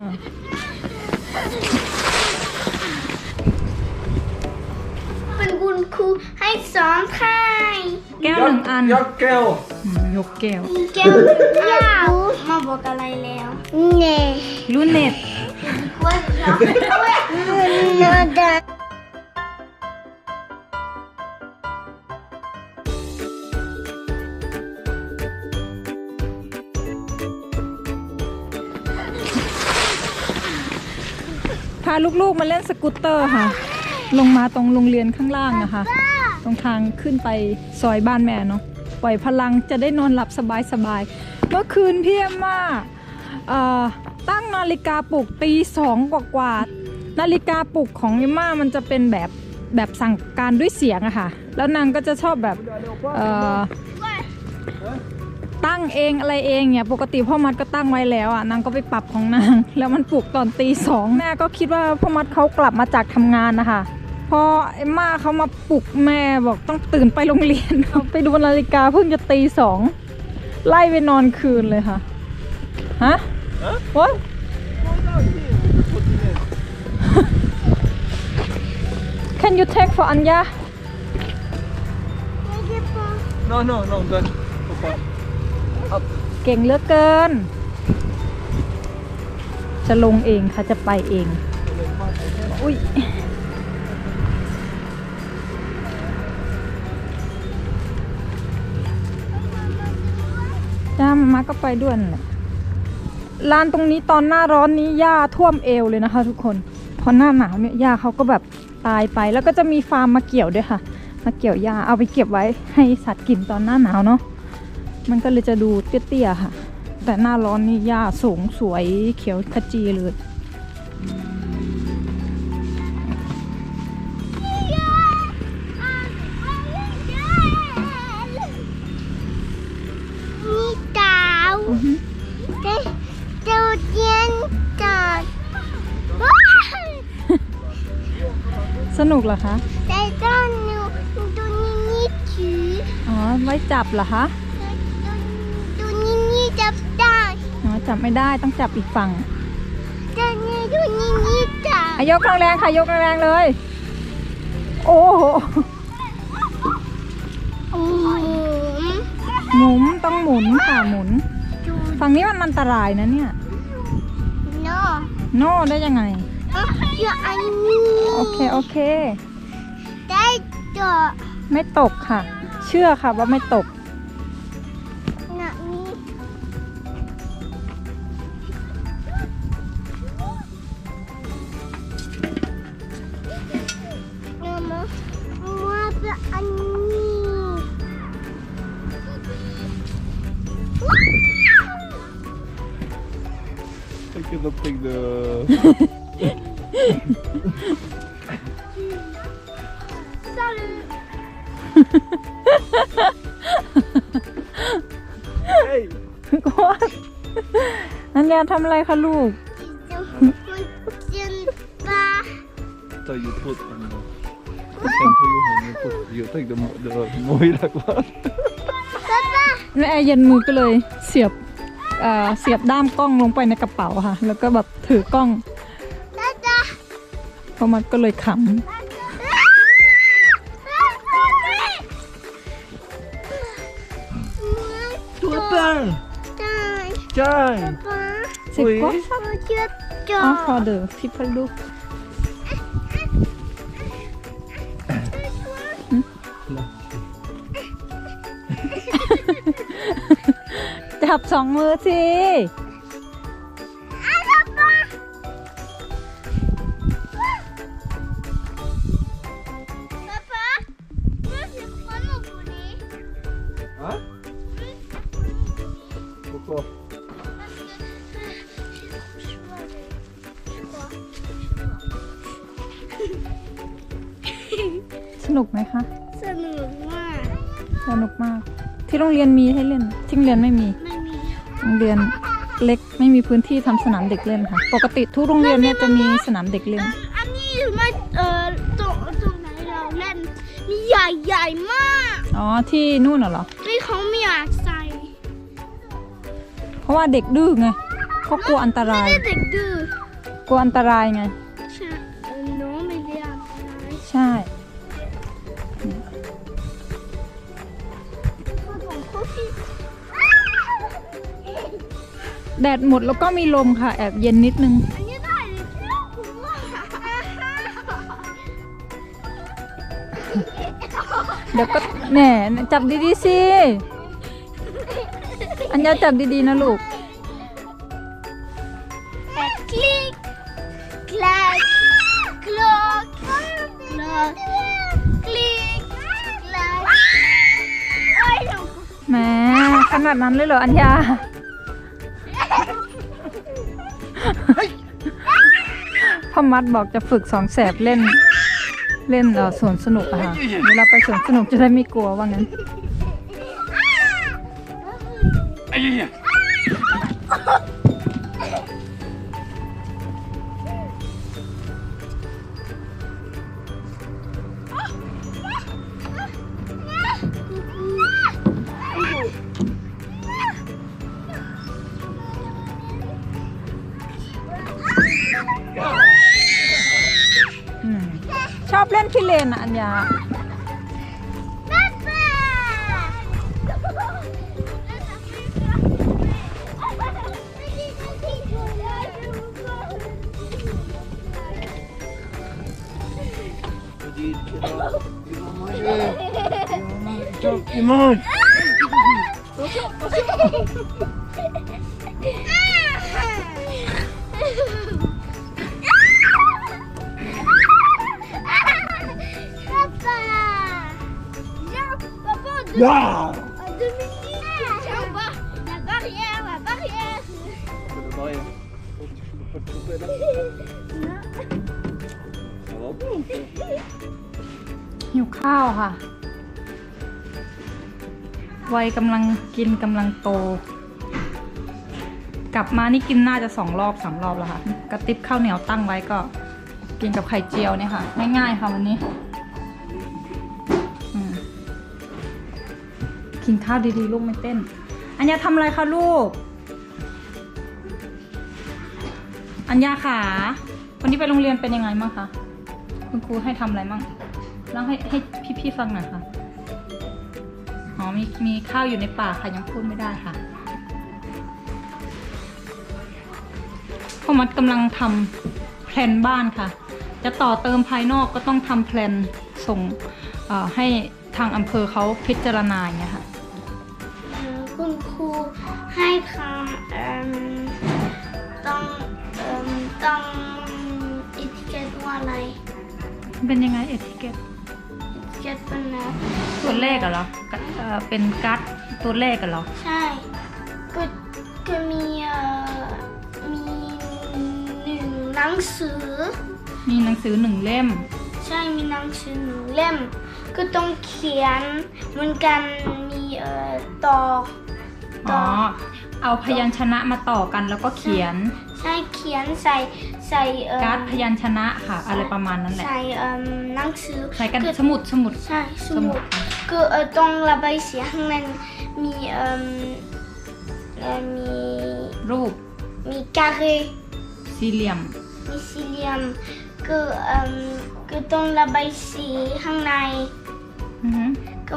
เป็นคุณครูให้สอนไทยแก้วหนึ่งอันยักษ์แก้วอืมยกแก้ว มีแก้วอยากมาบอกอะไรแล้วเน่รุ่นเน็ต ว่าเราน่าจะพาลูกๆมาเล่นสกูตเตอร์ค่ะ ลงมาตรงโรงเรียนข้างล่างนะคะ ตรงทางขึ้นไปซอยบ้านแม่เนาะปล่อยพลังจะได้นอนหลับสบายๆ เมื่อคืนพี่เอ็มมาตั้งนาฬิกาปลุกตีสองกว่าๆนาฬิกาปลุกของเอ็มมามันจะเป็นแบบแบบสั่งการด้วยเสียงอะค่ะ แล้วนางก็จะชอบแบบ ตั้งเองอะไรเองเนี่ยปกติพ่อมัดก็ตั้งไว้แล้วอะนางก็ไปปรับของนาง แล้วมันปลุกตอนตีสองแม่ก็คิดว่าพ่อมัดเขากลับมาจากทำงานนะคะพอเอ็มมาเขามาปลุกแม่บอกต้องตื่นไปโรงเรียน ไปดูนาฬิกาเพิ่งจะตีสองไล่ไปนอนคืนเลยค่ะฮะ What Can you take for Anya no no no เกิน เก่งเหลือเกิน จะลงเองค่ะจะไปเอง อุ้ยจ้ามาก็ไปด้วยนั่นแหละลานตรงนี้ตอนหน้าร้อนนี้หญ้าท่วมเอวเลยนะคะ ทุกคน พอหน้าหนาวเนี่ยหญ้าเขาก็แบบตายไป แล้วก็จะมีฟาร์มมาเกี่ยวด้วยค่ะ มาเกี่ยวหญ้าเอาไปเก็บไว้ให้สัตว์กินตอนหน้าหนาวเนาะ มันก็เลยจะดูเตี้ยๆค่ะ แต่หน้าร้อนนี่หญ้าสูงสวยเขียวขจีเลยมีดาวเจ้าเจ้าเจียนจัดว้าวสนุกเหรอคะแต่ต้นหนูตัวนี้นี่ถืออ๋อ ไว้จับเหรอคะตัวนี้นี่ จับได้อ๋อจับไม่ได้ต้องจับอีกฝั่งแต่เนี่ยตัวนี้นี่จับอายกแรงๆค่ะยกแรงๆเลย โอ้โหอืมหมุนต้องหมุนค่ะหมุนดูฝั่งนี้มันอันตรายนะเนี่ยเนาะโน่ได้ยังไงอะเดี๋ยวอันนี้โอเคโอเค ได้ตัวไม่ตกค่ะ เชื่อค่ะว่าไม่ตก I cannot take the สรุป hey ก็นันยาทำอะไรคะลูกจะมันจะปลา so you put on the send to you and you put you take the mo- the movie like what ป้าป้าแม่แอร์เย็นมือก็เลยเสียบ เอ่อเสียบด้ามกล้องลงไปในกระเป๋าค่ะ แล้วก็แบบถือกล้องป้าป้าเพราะมันก็เลยขตัวเปิ้ลได้ใช่ป้าำสิบกว่าเราเชื่อจออ๋อ for the people look จับสองมือสิป้าป้าเมื่อถึงคนหนูคนนี้ฮะโอ้โหสนุกไหมคะ สนุกมาก สนุกมาก ที่โรงเรียนมีให้เล่นที่โรงเรียนไม่มีไม่มีโรง เรียนเล็กไม่มีพื้นที่ทำสนามเด็กเล่นค่ะ ปกติทุกโรงเรียนเนี่ยจะมีสนามเด็กเล่น อันนี้ไม่เอ่อตรงตรงไหนเราเล่นมีใหญ่ใหญ่มาก อ๋อที่นู่นน่ะเหรอที่เขาไม่อยากใส่ เพราะว่าเด็กดื้อไงเขากลัวอันตรายเด็กดื้อกลัวอันตรายไง แดดหมดแล้วก็มีลมค่ะ แอบเย็นนิดนึง อันนี้ได้เลยเที่ยวผมว่าเดี๋ยวก็แหน่จับดีๆสิ อัญญาจับดีๆนะลูก คลิกคลักคลอกคลอกคลิกคลักโอ้ยหนู แหมขนาดนั้นเลยเหรออัญญา อมัดบอกจะฝึกสองแสบเล่น เล่นเออสวนสนุกอะค่ะเวลาไปสวนสนุกจะได้ไม่กลัวว่างั้น Aj, aj, aj. anaknya. Imam. Ja! La barrière, la barrière Ça va หิวข้าวค่ะ วัยกำลังกินกำลังโต กลับมานี่กินน่าจะสองรอบสามรอบแล้วค่ะ กระติบข้าวเหนียวตั้งไว้ก็ กินกับไข่เจียวเนี่ยค่ะ ง่ายๆค่ะวันนี้ กินข้าวดีๆ ลูกไม่เต้น อัญญาทำอะไรคะลูก อัญญาขาวันนี้ไปโรงเรียนเป็นยังไงบ้างคะ คุณครูให้ทำอะไรมั่งเล่าให้ให้พี่ๆฟังหน่อยค่ะ อ๋อมีมีข้าวอยู่ในปากค่ะยังพูดไม่ได้ค่ะพ่อมัดกำลังทำแพลนบ้านค่ะ จะต่อเติมภายนอกก็ต้องทำแพลนส่งให้ทางอำเภอเขาพิจารณาอย่างเงี้ยค่ะ คุณครูให้ทำเอิ่มต้องเอิ่มต้องอิติเกตว่าอะไร เป็นยังไงเอทิเกตอิติเกตเป็นอะไรตัวเลขอะเหรอกัดเอ่อเป็นการ์ดตัวเลขอะเหรอ ใช่ก็ก็มีเอ่อมีหนึ่งหนังสือ มีหนังสือหนึ่งเล่ม ใช่มีหนังสือหนึ่งเล่ม ก็ต้องเขียนเหมือนกันมีเอ่อต่อ อ๋อ เอาพยัญชนะมาต่อกันแล้วก็เขียน ใช่เขียนใส่ใส่เอ่อการ์ดพยัญชนะค่ะ อะไรประมาณนั้นแหละ ใส่เอ่อหนังสือใส่กันก็สมุดสมุด ใช่สสมุมุดดก็เอ่อต้องระบายสีข้างในมีเอ่อเอ่อมีรูปมีกาเรสี่เหลี่ยม มีสี่เหลี่ยมก็เอ่อก็ต้องระบายสีข้างใน อือฮึก็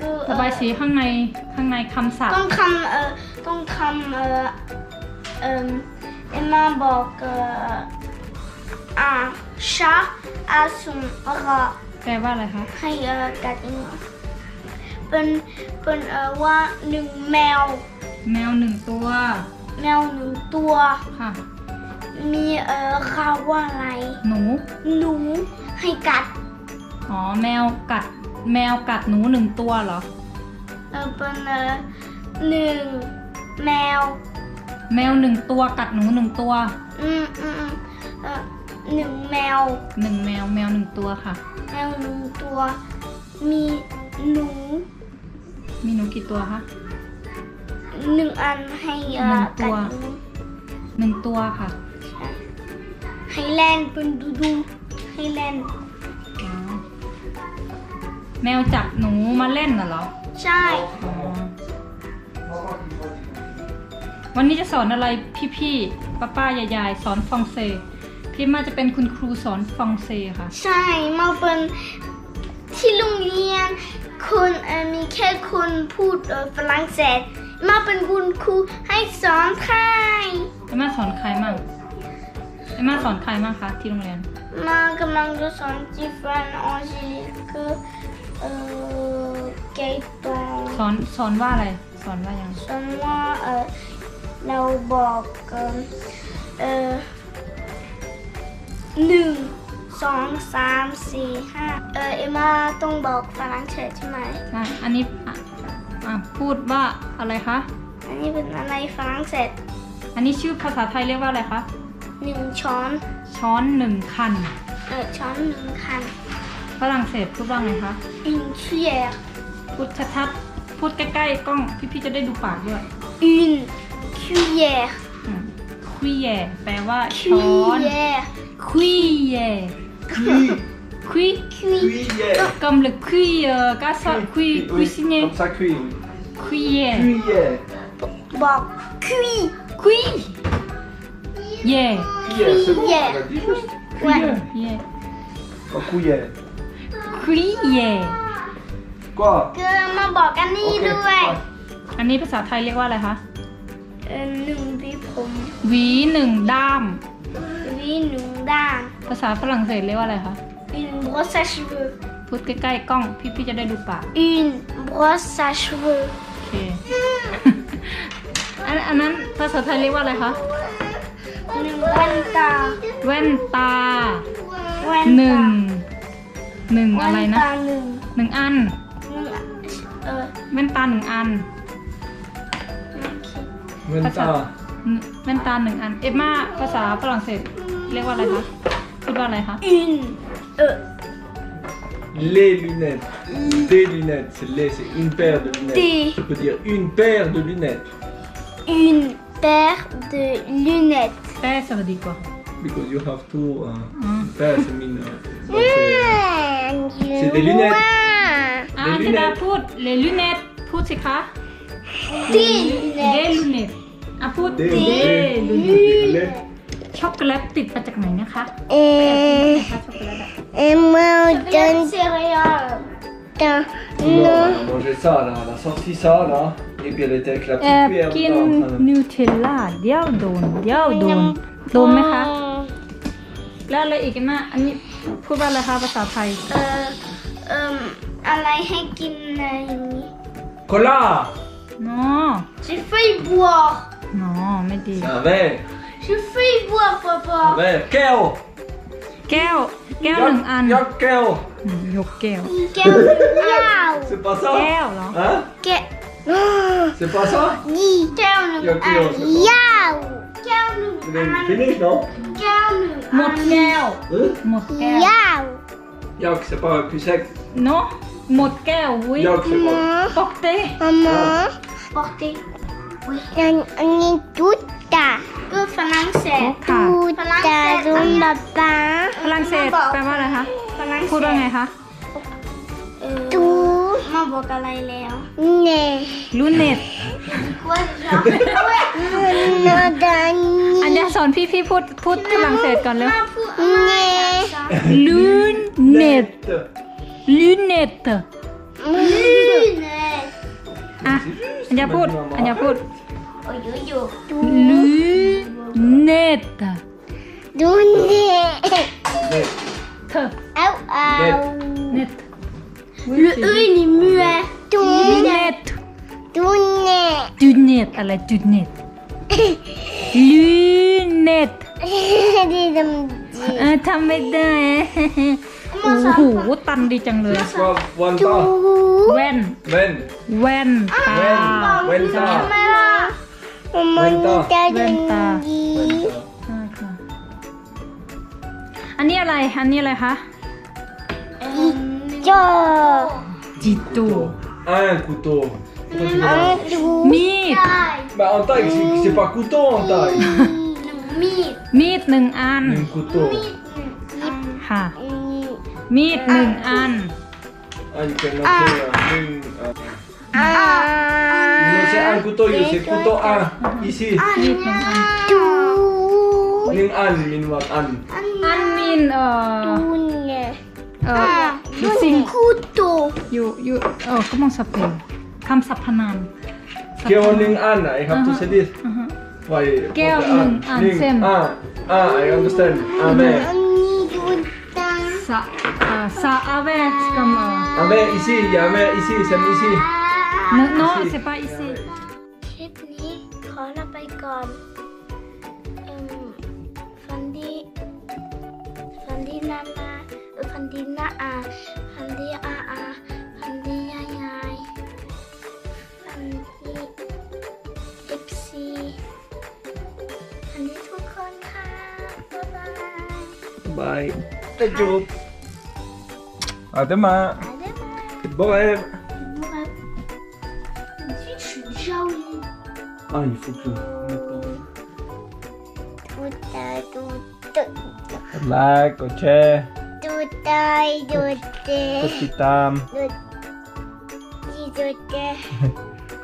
ก็ระบายสีข้างในข้างในคำศัพท์ ต้องทำเอ่อต้องทำเอ่อเอ่อเอ็มมาบอกเอ่ออ่าชาอาสุนรอแปลว่าอะไรคะ ให้เอ่อกัดอีกเป็นเป็นเอ่อว่าหนึ่งแมว แมวหนึ่งตัว แมวหนึ่งตัวค่ะ มีเอ่อข่าวว่าอะไร หนู หนูให้กัด อ๋อ แมวกัด แมวกัดหนูหนึ่งตัวเหรอ เออเป็นเอ่อหนึ่งแมว แมวหนึ่งตัวกัดหนูหนึ่งตัวอืมอืมอืมเอ่อหนึ่งแมว หนึ่งแมวแมวหนึ่งตัวค่ะ แมวหนึ่งตัว มีหนูมีหนูกี่ตัวคะหนึ่งอันให้เอ่อหนึ่งตัวกัดหนูหนึ่งตัวค่ะ ให้เล่นเป็นดูดูให้เล่นอ๋อ แมวจับหนูมาเล่นน่ะเหรอ ใช่อ๋อวันนี้จะสอนอะไรพี่ๆป้าป้ายายายๆสอนฟรองเซ พี่มาจะเป็นคุณครูสอนฟรองเซค่ะ ใช่มาเป็นที่โรงเรียนคนเอ่อมีแค่คนพูดเอ่อฝรั่งเศส มาเป็นคุณครูให้สอนไทยเอ็มมาสอนใครมั่งเอ็มมาสอนใครมั่งคะที่โรงเรียน มากำลังจะสอนจิฟรันออเจลิก เอ่อเกตองสอนสอนว่าอะไร สอนว่ายังสอนว่าเอ่อเราบอกเอ่อเอ่อหนึ่งสองสามสี่ห้าเออเอมมาต้องบอกฝรั่งเศสใช่ไหมใช่อันนี้อะอะพูดว่าอะไรคะ อันนี้เป็นอะไรฝรั่งเศสอันนี้ชื่อภาษาไทยเรียกว่าอะไรคะ หนึ่งช้อนช้อนหนึ่งคัน เออช้อนหนึ่งคัน ฝรั่งเศสพูดว่าไงคะ une cuillère พูดชัดๆพูดใกล้ๆกล้องพี่ๆจะได้ดูปากด้วย une cuillère คุยแย่แปลว่าช้อน cuillère คุยแย่ Cuit. คุย Cuillère. comme le cuillère ก็สอนคุยคุย Oui, ซิเน่ comme ça, cuit. คุยแย่ Cuillère. บอก cuit คุยแย่ Cuillère, c'est bon, Cuillère. on a dit juste. คุยแย่ Oh, cuillère. คุยแย่ Quoi เกลือมาบอกกันนี่ Ok, ด้วย ouais. อันนี้ภาษาไทยเรียกว่าอะไรคะเออหนึ่งวิผมหวีหนึ่งด้ามวิหนึ่งด้านภาษาฝรั่งเศสเรียกว่าอะไรคะ une brosse à cheveux พูดใกล้ๆกล้องพี่ๆจะได้ดูปาก une brosse à cheveux โอเค อันอันนั้นภาษาไทยเรียกว่าอะไรคะ หนึ่งแว่นตาแว่นตา แว่นหนึ่งตา หนึ่งอะไรนะแว่ตาหนึ่งหนึ่งอันหนึ่งเออแว่นตาหนึ่งอันโอเค Venta. แว่นตาหนึ่งอัน เอ็มมาภาษาฝรั่งเศสเรียกว่าอะไรคะพูดว่าอะไรคะ une เออ Les lunettes. Des lunettes. C'est les, c'est une paire de lunettes. Des. Tu peux dire une paire de lunettes. une paire de lunettes แป้สวัสดีกว่า Because you have two. Uh, Mm. paire, c'est mine. uh, donc, c'est- C'est des lunettes. อ่า Les ธิดา lunettes. พูดเลลูเนตพูดสิคะ des เด lunettes ลูเนตอะพูด Des เด lunettes. ลูเนต Des lunettes. ช็อกโกแลตติดมาจากไหนนะคะ Et, นะคะช็อกโกแลตอะ et moi, on donne céréales dans On a mangé ça là, on a sorti ça là, et puis elle était avec la แอ petite บ cuillère กิน dedans en train de- นิวเทลล่าเดี๋ยวโดนเดี๋ยวโดนโดนไหมคะ แล้วอะไรอีกนะอันนี้ พูดว่าอะไรคะภาษาไทย เอ่อเอ่มอะไรให้กินอะไรอย่างนี้ Cola นอ J'ai failli boire นอไม่ดี C'est un verre, J'ai failli boire un papa verre. Keo แก้ว แก้วหนึ่งอัน Yak Keo อืมยกแก้ว Quel Miaou C'est pas ça Keo, là. Hein Quel C'est pas ça Quel Yak Keo, c'est pas Yao! Quel C'est fini, non หมดแก้ว Hein หมดแก้ว Yao! Yak, c'est pas un cul sec. เนาะหมดแก้วอุ้ย Yak, c'est pas. ปอกเต้ Maman, Porté on, on est tout à. ก็ฝรั่งเศสค่ะ Tout à dans papa. ฝรั่งเศสแปลว่าอะไรคะ ฝรั่งเศสพูดว่าไงคะ เออ Tout มาบอกอะไรแล้ว n'est ลูเน็ต กว่าจะ non dans อันเนี้สอนพี่พี่พูดพูดฝรั่งเศสก่อนเร็วมาพูดอะไรอะลูเน็ตลูเน็ต Lunettes อะอันยาพูดอันยาพูดโอ้ อะไรจูเน็ตลูเน็ต Dis donc. เออทำไม่ได้โอ้โหตันดีจังเลย Quoi Wanta Tout. แว่น Ven แว่นตา Ven Venta Maman, Venta. t'as Venta. dit. Venta ใช่ค่ะอันนี้อะไร อันนี้อะไรคะ Yo. จิตู Un couteau. Pourquoi tu veux Un pas tout. มีด Bah en taille, c'est c'est pas couteau en taille. มีด มีดหนึ่งอัน Un couteau. ค่ะ มีดหนึ่งอัน Ah, you can noter uh, une, uh, Un. Minum se an kuto you se kuto a. Isi. มีดหนึ่งอัน Du. Ning an min wak an. อันมินเอ่อ Dunne. เอ่ออยู่สิ่ง Kuto. อยู่อยู่เออก็มองสเปน คำสรรพนาม Keo ning an. I have to say this. อือฮะ Why? Keo what ning an, Ning same. Ah. Ah, I understand. Ame. Ani dutang. สะเอ่อสะอาเวสกับเอ่อ Ame isi. Ya ame isi. Sem isi. เนโนเซปาอิซิคลิปนี้ขอลาไปก่อนเอิ่มฟันดีฟันดีนานาเออฟันดีนาอาฟันดีอาอา ฟันดีเอฟซีฟันดีทุกคนค่ะ บ๊ายบาย Bye. Thank you. Adema. ไปได้ไหม Bye. ครับที่สุดเจ้าเลย Ah, il faut que. Duta duta. Like, กดแชร์ Duta dute.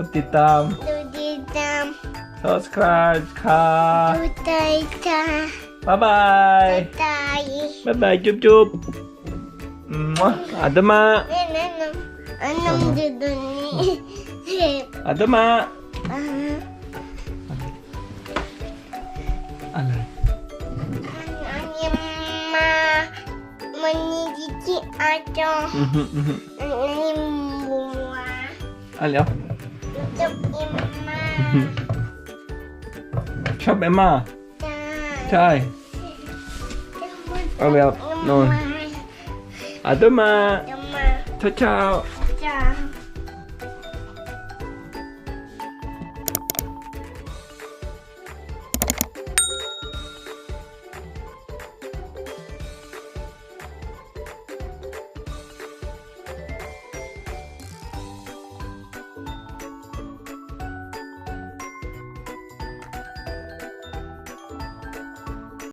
กดติดตาม Dute. กดติดตาม Dutam. subscribe ค่ะ Dutata. บ๊ายบาย Tai. บ๊ายบาย จุ๊บจุ๊บอืมอาดมา Anam. Anam duduni. อาดมา Ah. อะไร Anima. Meniki aja. อือหืออือหือ Animua. อะเดี๋ยว Untuk ima. ชอบเอ็มมาใช่เอาแบบนอนอาดมา Ima. เช้าเช้า